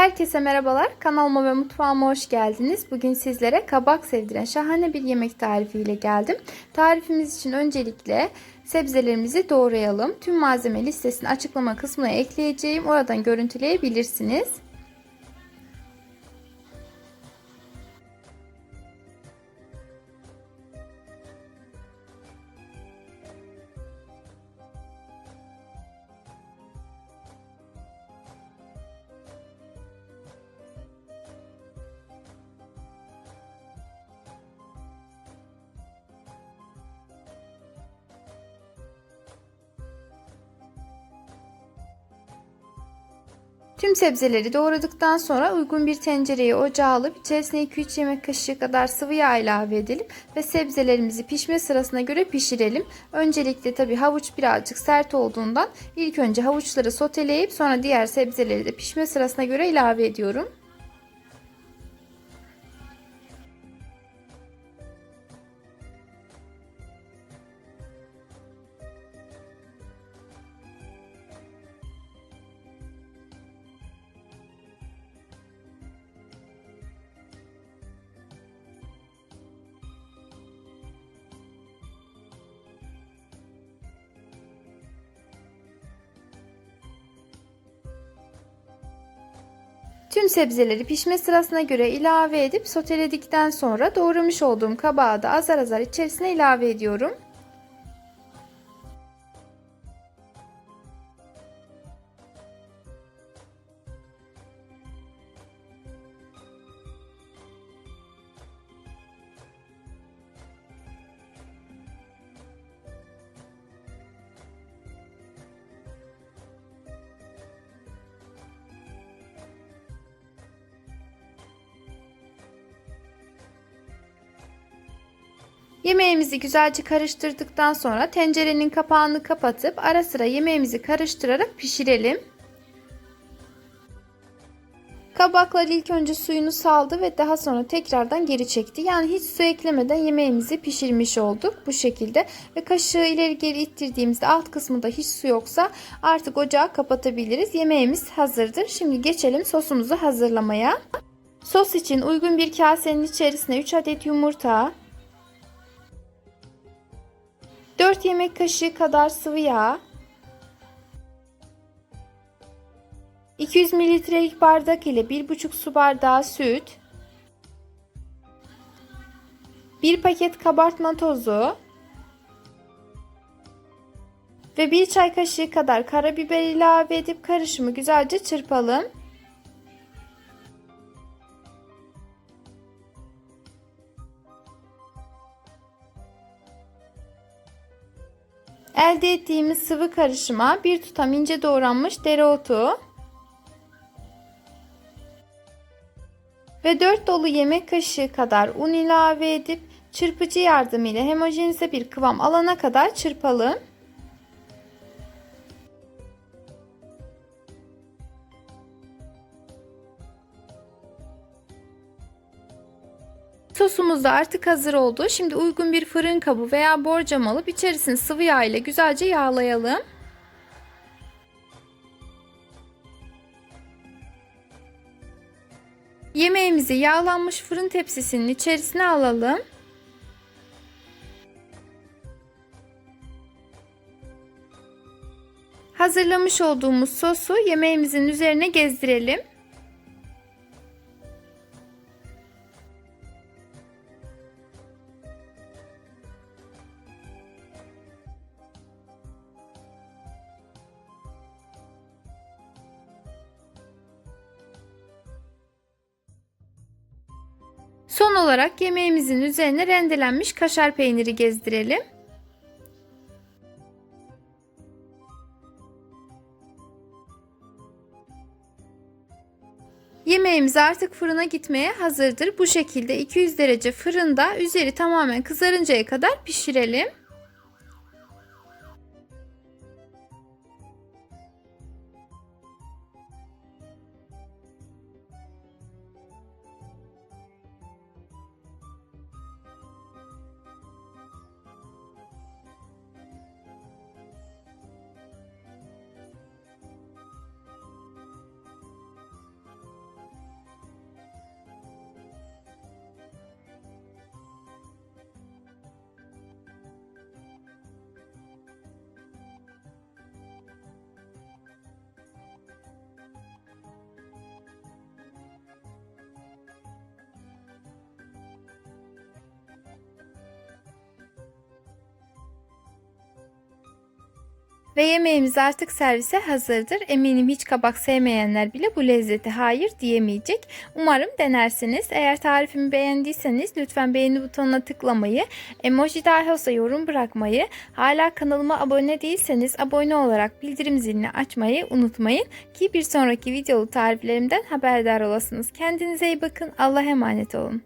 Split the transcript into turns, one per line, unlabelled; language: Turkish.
Herkese merhabalar. Kanalıma ve mutfağıma hoş geldiniz. Bugün sizlere kabak sevdiren şahane bir yemek tarifiyle geldim. Tarifimiz için öncelikle sebzelerimizi doğrayalım. Tüm malzeme listesini açıklama kısmına ekleyeceğim. Oradan görüntüleyebilirsiniz. Tüm sebzeleri doğradıktan sonra uygun bir tencereye ocağa alıp içerisine 2-3 yemek kaşığı kadar sıvı yağ ilave edelim ve sebzelerimizi pişme sırasına göre pişirelim. Öncelikle tabi havuç birazcık sert olduğundan ilk önce havuçları soteleyip sonra diğer sebzeleri de pişme sırasına göre ilave ediyorum. Tüm sebzeleri pişme sırasına göre ilave edip soteledikten sonra doğramış olduğum kabağı da azar azar içerisine ilave ediyorum. Yemeğimizi güzelce karıştırdıktan sonra tencerenin kapağını kapatıp ara sıra yemeğimizi karıştırarak pişirelim. Kabaklar ilk önce suyunu saldı ve daha sonra tekrardan geri çekti. Yani hiç su eklemeden yemeğimizi pişirmiş olduk bu şekilde. Ve kaşığı ileri geri ittirdiğimizde alt kısmında hiç su yoksa artık ocağı kapatabiliriz. Yemeğimiz hazırdır. Şimdi geçelim sosumuzu hazırlamaya. Sos için uygun bir kasenin içerisine 3 adet yumurta, 4 yemek kaşığı kadar sıvı yağ, 200 mililitrelik bardak ile 1,5 su bardağı süt, 1 paket kabartma tozu ve 1 çay kaşığı kadar karabiber ilave edip karışımı güzelce çırpalım. Elde ettiğimiz sıvı karışıma bir tutam ince doğranmış dereotu ve 4 dolu yemek kaşığı kadar un ilave edip çırpıcı yardımıyla homojenize bir kıvam alana kadar çırpalım. Sosumuz da artık hazır oldu. Şimdi uygun bir fırın kabı veya borcam alıp içerisini sıvı yağ ile güzelce yağlayalım. Yemeğimizi yağlanmış fırın tepsisinin içerisine alalım. Hazırlamış olduğumuz sosu yemeğimizin üzerine gezdirelim. Son olarak yemeğimizin üzerine rendelenmiş kaşar peyniri gezdirelim. Yemeğimiz artık fırına gitmeye hazırdır. Bu şekilde 200 derece fırında üzeri tamamen kızarıncaya kadar pişirelim. Ve yemeğimiz artık servise hazırdır. Eminim hiç kabak sevmeyenler bile bu lezzete hayır diyemeyecek. Umarım denersiniz. Eğer tarifimi beğendiyseniz lütfen beğeni butonuna tıklamayı, emoji dahi olsa yorum bırakmayı, hala kanalıma abone değilseniz abone olarak bildirim zilini açmayı unutmayın ki bir sonraki videolu tariflerimden haberdar olasınız. Kendinize iyi bakın. Allah'a emanet olun.